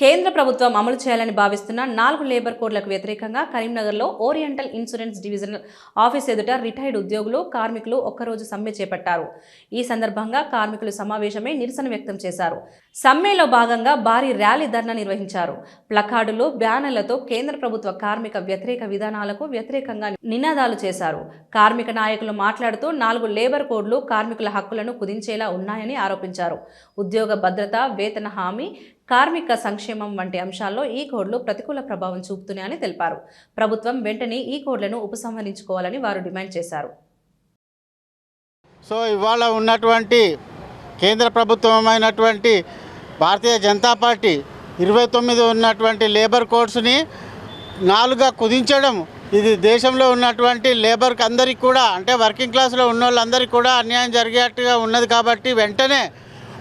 కేంద్ర ప్రభుత్వం అమలు చేయాలని భావిస్తున్న నాలుగు లేబర్ కోడ్లకు వ్యతిరేకంగా కరీంనగర్లో ఓరియంటల్ ఇన్సూరెన్స్ డివిజనల్ ఆఫీస్ ఎదుట రిటైర్డ్ ఉద్యోగులు కార్మికులు ఒక్కరోజు సమ్మె చేపట్టారు. ఈ సందర్భంగా కార్మికులు సమావేశమై నిరసన వ్యక్తం చేశారు. సమ్మెలో భాగంగా భారీ ర్యాలీ ధర్నా నిర్వహించారు. ప్లకార్డులు బ్యానర్లతో కేంద్ర ప్రభుత్వ కార్మిక వ్యతిరేక విధానాలకు వ్యతిరేకంగా నినాదాలు చేశారు. కార్మిక నాయకులు మాట్లాడుతూ నాలుగు లేబర్ కోడ్లు కార్మికుల హక్కులను కుదించేలా ఉన్నాయని ఆరోపించారు. ఉద్యోగ భద్రత వేతన హామీ కార్మిక సంక్షేమం వంటి అంశాల్లో ఈ కోడ్లు ప్రతికూల ప్రభావం చూపుతున్నాయని తెలిపారు. ప్రభుత్వం వెంటనే ఈ కోడ్లను ఉపసంహరించుకోవాలని వారు డిమాండ్ చేశారు. సో ఇవాళ ఉన్నటువంటి కేంద్ర ప్రభుత్వమైనటువంటి భారతీయ జనతా పార్టీ ఇరవై తొమ్మిది ఉన్నటువంటి లేబర్ కోడ్స్ని నాలుగుగా కుదించడం ఇది దేశంలో ఉన్నటువంటి లేబర్కి అందరికీ కూడా అంటే వర్కింగ్ క్లాస్లో ఉన్న వాళ్ళందరికీ కూడా అన్యాయం జరిగేట్టుగా ఉన్నది కాబట్టి వెంటనే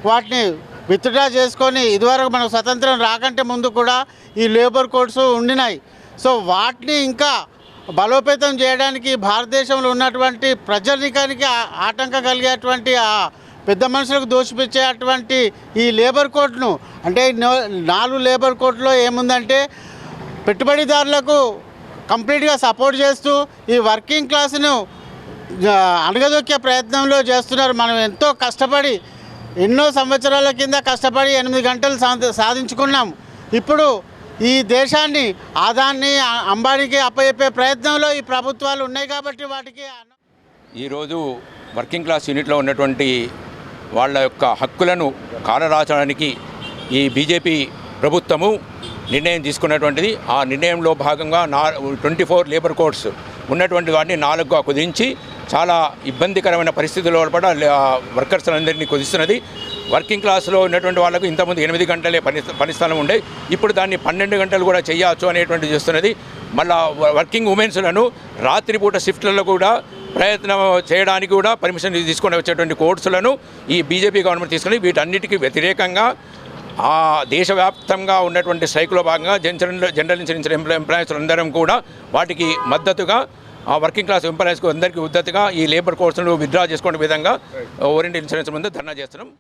వాటిని విత్డ్రా చేసుకొని ఇదివరకు మనకు స్వతంత్రం రాకంటే ముందు కూడా ఈ లేబర్ కోడ్స్ ఉండినాయి. సో వాటిని ఇంకా బలోపేతం చేయడానికి భారతదేశంలో ఉన్నటువంటి ప్రజానికానికి ఆటంకం కలిగేటువంటి ఆ పెద్ద మనుషులకు దోషిపించేటువంటి ఈ లేబర్ కోడ్ను అంటే నో- నాలుగు లేబర్ కోడ్లో ఏముందంటే పెట్టుబడిదారులకు కంప్లీట్గా సపోర్ట్ చేస్తూ ఈ వర్కింగ్ క్లాస్ను అణగదొక్కే ప్రయత్నంలో చేస్తున్నారు. మనం ఎంతో కష్టపడి ఎన్నో సంవత్సరాల కింద కష్టపడి ఎనిమిది గంటలు సాధించుకున్నాం. ఇప్పుడు ఈ దేశాన్ని ఆదాన్ని అంబానీకి అప్పచెప్పే ప్రయత్నంలో ఈ ప్రభుత్వాలు ఉన్నాయి కాబట్టి వాటికి ఈరోజు వర్కింగ్ క్లాస్ యూనిట్లో ఉన్నటువంటి వాళ్ళ యొక్క హక్కులను కాలరాచడానికి ఈ బీజేపీ ప్రభుత్వము నిర్ణయం తీసుకున్నటువంటిది. ఆ నిర్ణయంలో భాగంగా నా ట్వంటీ ఫోర్ లేబర్ కోడ్స్ ఉన్నటువంటి వాటిని నాలుగుగా కుదించి చాలా ఇబ్బందికరమైన పరిస్థితుల్లో పడ వర్కర్స్ అందరినీ కుదిస్తున్నది. వర్కింగ్ క్లాస్లో ఉన్నటువంటి వాళ్ళకు ఇంతకుముందు ఎనిమిది గంటలే పని పనిస్థలం ఉండే ఇప్పుడు దాన్ని పన్నెండు గంటలు కూడా చేయవచ్చు అనేటువంటి చేస్తున్నది. మళ్ళా వ- వర్కింగ్ ఉమెన్స్లను రాత్రిపూట షిఫ్ట్లలో కూడా ప్రయత్నం చేయడానికి కూడా పర్మిషన్ తీసుకొని వచ్చేటువంటి కోర్సులను ఈ బీజేపీ గవర్నమెంట్ తీసుకుని వీటన్నిటికీ వ్యతిరేకంగా ఆ దేశవ్యాప్తంగా ఉన్నటువంటి స్ట్రైక్లో భాగంగా జనరల్ జనరల్ ఇన్సూరెన్స్ ఎంప్లాయీస్ అందరం కూడా వాటికి మద్దతుగా ఆ వర్కింగ్ క్లాస్ ఎంప్లాయీస్కు అందరికీ మద్దతుగా ఈ లేబర్ కోర్సును విత్డ్రా చేసుకునే విధంగా ఓరియంట్ ఇన్సూరెన్స్ ముందు ధర్నా చేస్తున్నాం.